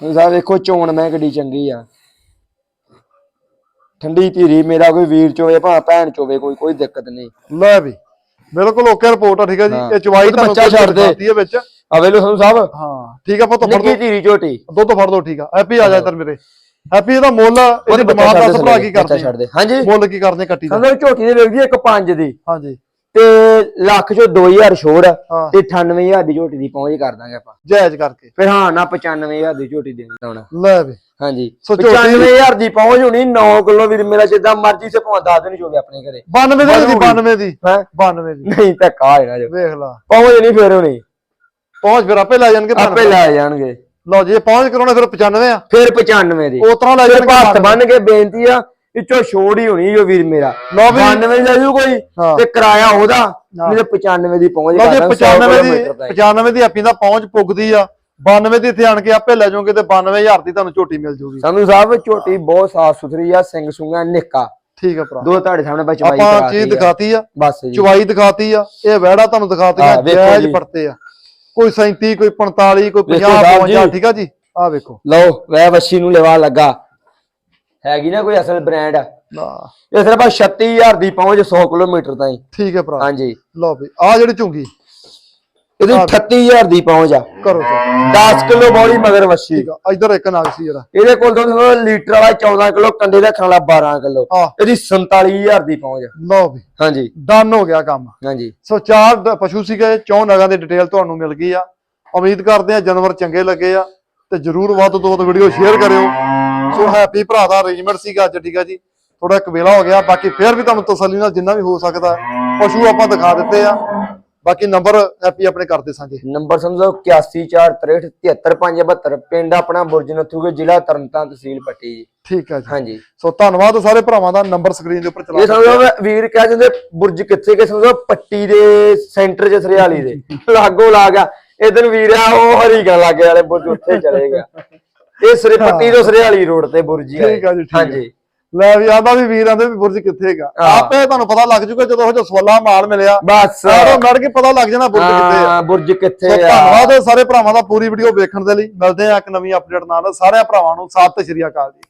ਸਾਹਿਬ ਵੇਖੋ ਚੋਣ ਮੈਂ ਕਿੱਡੀ ਚੰਗੀ ਆ। ਠੰਡੀ ਧੀਰੀ ਮੇਰਾ ਕੋਈ ਵੀਰ ਚੋਵੇ ਭਾਵੇਂ ਭੈਣ ਚੋਵੇ ਕੋਈ ਕੋਈ ਦਿੱਕਤ ਨਹੀਂ। ਲੈ ਵੀ ਬਿਲਕੁਲ ਓਕੇ ਰਿਪੋਰਟ ਆ ਠੀਕ ਆ ਜੀ। ਹਾਂ। ਇਹ ਚਵਾਈ ਤੁਹਾਨੂੰ ਬੱਚਾ ਛੱਡ ਦੇ। ਹੈ ਵਿੱਚ। ਆ ਵੇਲੋ ਸੰਧੂ ਸਾਹਿਬ। ਹਾਂ ਠੀਕ ਆ ਪੁੱਤ ਫੜ ਨਿੱਕੀ ਦੋ। ਧੀਰੀ ਝੋਟੀ। ਦੁੱਧ ਫੜ ਦੋ ਠੀਕ ਆ। ਹੈਪੀ ਆ ਜਾ ਇੱਧਰ ਮੇਰੇ। ਹੈਪੀ ਇਹਦਾ ਮੁੱਲ ਇਹਦੀ ਦੱਸ ਦੇ ਭਰਾ ਕੀ ਕਰਦੇ ਹਾਂਜੀ। ਮੁੱਲ ਕੀ ਕਰਦੇ ਕੱਟੀ ਦਾ। ਝੋਟੀ ਦੇ ਵੇਖਦੀ ਇੱਕ 5 ਦੀ। ਹਾਂਜੀ। ਤੇ ਲੱਖ ਚੋਂ 2000 ਛੋੜ ਹਾਂ। ਤੇ 98000 ਦੀ ਝੋਟੀ ਦੀ ਪਹੁੰਚ ਕਰ ਦਾਂਗੇ ਆਪਾਂ। ਜਾਇਜ਼ ਕਰਕੇ। ਫਿਰ ਹਾਂ ਨਾ 95000 ਦੀ ਝੋਟੀ ਦੇਣੀ ਹੁਣ। ਲੈ ਵੀ। ਹਾਂਜੀ। ਸੋ ਝੋਟੀ- 95000 ਦੀ ਪਹੁੰਚ ਹੋਣੀ 9 ਕਿਲੋ ਵੀਰ ਮੇਰਾ ਜਿੱਦਾਂ ਮਰਜ਼ੀ ਸੇ ਭਾਵੇਂ 10 ਦਿਨ ਚੋਵੇ ਆਪਣੇ ਘਰੇ। 92 ਦੀ ਬਣੂਗੀ। 92 ਦੀ। ਹੈ? 92 ਦੀ। ਨਹੀਂ ਤਾਂ ਕਾ ਨਾ ਜੋ। ਵੇਖ ਲਾ। ਪਹੁੰਚ ਨਹੀਂ ਫਿਰ ਹੋਣੀ। ਪਹੁੰਚ ਫਿਰ ਆਪੇ ਲੈ ਜਾਣਗੇ ਆਪੇ ਲੈ ਜਾਣਗੇ। ਲਓ ਜੇ ਪਹੁੰਚ ਕਰਾਉਣਾ ਫਿਰ 95 ਆ। ਫਿਰ 95 ਦੀ। ਉਹ ਤਰ੍ਹਾਂ ਲੈ ਫਿਰ ਜਾਣਗੇ ਹੱਥ ਬੰਨ ਕੇ ਬੇਨਤੀ ਆ ਵਿੱਚੋਂ ਛੋੜ ਹੀ ਹੋਣੀ ਜੋ ਵੀਰ ਮੇਰਾ। ਲਓ ਵੀ 92 ਦਾ ਜੂ ਕੋਈ। ਤੇ ਕਿਰਾਇਆ ਉਹਦਾ ਤੇ 95 ਦੀ ਪਹੁੰਚ ਕਰਦਾ 95 ਦੀ 95 ਦੀ ਆਪੀ ਦਾ ਪਹੁੰਚ ਪੁੱਗਦੀ ਆ। 92 ਦੀ ਇੱਥੇ ਆਣ ਕੇ ਆਪੇ ਲੈ ਜਾਓਗੇ ਤੇ 92000 ਦੀ ਤੁਹਾਨੂੰ ਝੋਟੀ ਮਿਲ ਜੂਗੀ। ਸੰਧੂ ਸਾਹਿਬ ਝੋਟੀ ਬਹੁਤ ਸਾਫ਼ ਸੁਥਰੀ ਆ ਸਿੰਘ ਸੁੰਗਾ ਨਿੱਕਾ। ਠੀਕ ਆ ਭਰਾ। ਦੋ ਤੁਹਾਡੇ ਸਾਹਮਣੇ ਬਚਵਾਈ ਆਪਾਂ ਚੀਜ਼ ਦਿਖਾਤੀ ਆ। ਬਸ ਜੀ। ਚਵਾਈ ਦਿਖਾਤੀ ਆ। ਇਹ ਵਹਿੜਾ ਤੁਹਾਨੂੰ ਦਿਖਾਤੀਆਂ ਜਾਇਜ਼। ਪੜਤੇ ਆ। ਕੋਈ 37 ਕੋਈ 45 ਕੋਈ 50 ਵੇਖੋ ਸਾਹਿਬ 52 ਜੀ। ਠੀਕ ਆ ਜੀ? ਆ ਵੇਖੋ। ਲਓ ਵੈ ਵੱਛੀ ਨੂੰ ਲਵਾ ਲੱਗਾ। ਹੈਗੀ ਨਾ ਕੋਈ ਅਸਲ ਬ੍ਰਾਂਡ ਲਾ, ਇਹ ਸਿਰਫ 36000 ਦੀ ਪਹੁੰਚ 100 ਕਿਲੋਮੀਟਰ ਤਾਈਂ। ਠੀਕ ਹੈ ਭਰਾ। ਹਾਂਜੀ। ਲਓ ਵੀ ਆ ਜਿਹੜੀ ਝੁੰਗੀ। ਇਹਦੀ 38000 ਦੀ ਪਹੁੰਚ ਆ। ਕਰੋ ਜੀ। 10 ਕਿਲੋ ਬੋਲੀ ਮਗਰ ਵੱਛੀ। ਠੀਕ ਆ ਇਧਰ ਇੱਕ ਨਾਗ ਸੀ ਜਿਹੜਾ। ਇਹਦੇ ਕੋਲ ਤਾਂ ਲੀਟਰ ਵਾਲਾ 14 ਕਿਲੋ ਕੰਡੇ ਰੱਖਣ ਵਾਲਾ 12 ਕਿਲੋ। ਆ ਇਹਦੀ 47000 ਦੀ ਪਹੁੰਚ ਲਓ ਵੀ। ਹਾਂਜੀ। ਡਨ ਹੋ ਗਿਆ ਕੰਮ। ਹਾਂਜੀ। ਸੋ ਚਾਰ ਪਸ਼ੂ ਸੀਗੇ ਚੌ ਨਗਾਂ ਦੀ ਡਿਟੇਲ ਤੁਹਾਨੂੰ ਮਿਲ ਗਈ ਆ। ਉਮੀਦ ਕਰਦੇ ਆ ਜਾਨਵਰ ਚੰਗੇ ਲੱਗੇ ਆ। ਤੇ ਜਰੂਰ ਵੱਧ ਤੋਂ ਵੱਧ ਵੀਡੀਓ ਸ਼ੇਅਰ ਕਰਿਓ। ਸੋ ਹੈਪੀ ਭਰਾ ਦਾ ਅਰੇਂਜਮੈਂਟ ਸੀਗਾ ਅੱਜ ਠੀਕ ਆ ਜੀ। ਥੋੜਾ ਇੱਕ ਵੇਲਾ ਹੋ ਗਿਆ ਬਾਕੀ ਫੇਰ ਵੀ ਤੁਹਾਨੂੰ ਤਸੱਲੀ ਨਾਲ ਜਿੰਨਾ ਵੀ ਹੋ ਸਕਦਾ ਪਸ਼ੂ ਆਪਾਂ ਦਿਖਾ ਦਿੱਤੇ ਆ। ਬਾਕੀ ਨੰਬਰ ਹੈਪੀ ਆਪਣੇ ਕਰਦੇ ਸਾਂਝੇ। ਨੰਬਰ ਸਮਝੋ 8143373572 ਪਿੰਡ ਆਪਣਾ ਬੁਰਜ ਨਥੂਗੇ ਜ਼ਿਲ੍ਹਾ ਤਰਨਤਾਰਨ ਤਹਿਸੀਲ ਪੱਟੀ ਜੀ। ਠੀਕ ਆ ਜੀ। ਹਾਂਜੀ। ਸੋ ਧੰਨਵਾਦ ਸਾਰੇ ਭਰਾਵਾਂ ਦਾ ਨੰਬਰ ਸਕਰੀਨ ਦੇ ਉੱਪਰ ਚਲਾ ਇਹ ਸਮਝੋ ਵੀਰ ਕਹਿ ਜਾਂਦੇ ਬੁਰਜ ਕਿੱਥੇ ਕਿ ਸਮਝੋ ਪੱਟੀ ਦੇ ਸੈਂਟਰ 'ਚ ਸਰਿਆਲੀ ਦੇ। ਲਾਗੋ ਲਾ ਗਿਆ। ਇਧਰ ਵੀਰ ਉਹ ਹਰੀ ਗੱਲ ਲਾਗੇ ਵਾਲੇ ਬੁਰਜ ਉੱਥੇ ਚਲੇ ਗਿਆ। ਇਹ ਸਰੇ ਪੱਟੀ ਤੋਂ ਸਰਿਆਲੀ ਰੋਡ ਤੇ ਬੁਰਜ ਹੀ ਠੀਕ ਆ ਜੀ। ਹਾਂਜੀ। ਲੈ ਵੀ ਆਂਦਾ ਵੀ ਵੀਰਾਂ ਦੇ ਵੀ ਬੁਰਜ ਕਿੱਥੇ ਹੈਗਾ ਹਾਂ। ਆਪੇ ਤੁਹਾਨੂੰ ਪਤਾ ਲੱਗ ਜੂਗਾ ਜਦੋਂ ਉਹ ਜਸਵਾਲਾ ਮਾਲ ਮਿਲਿਆ। ਬਸ। ਸਾਰੋਂ ਮੜ ਕੇ ਪਤਾ ਲੱਗ ਜਾਣਾ ਬੁਰਜ ਕਿੱਥੇ ਆ। ਹਾਂ ਬੁਰਜ ਕਿੱਥੇ ਆ। ਧੰਨਵਾਦ ਸਾਰੇ ਭਰਾਵਾਂ ਦਾ ਪੂਰੀ ਵੀਡੀਓ ਵੇਖਣ ਦੇ ਲਈ। ਮਿਲਦੇ ਆ ਇੱਕ ਨਵੀਂ ਅਪਡੇਟ ਨਾਲ। ਸਾਰਿਆਂ ਭਰਾਵਾਂ ਨੂੰ ਸਤਿ ਸ਼੍ਰੀ ਅਕਾਲ ਜੀ।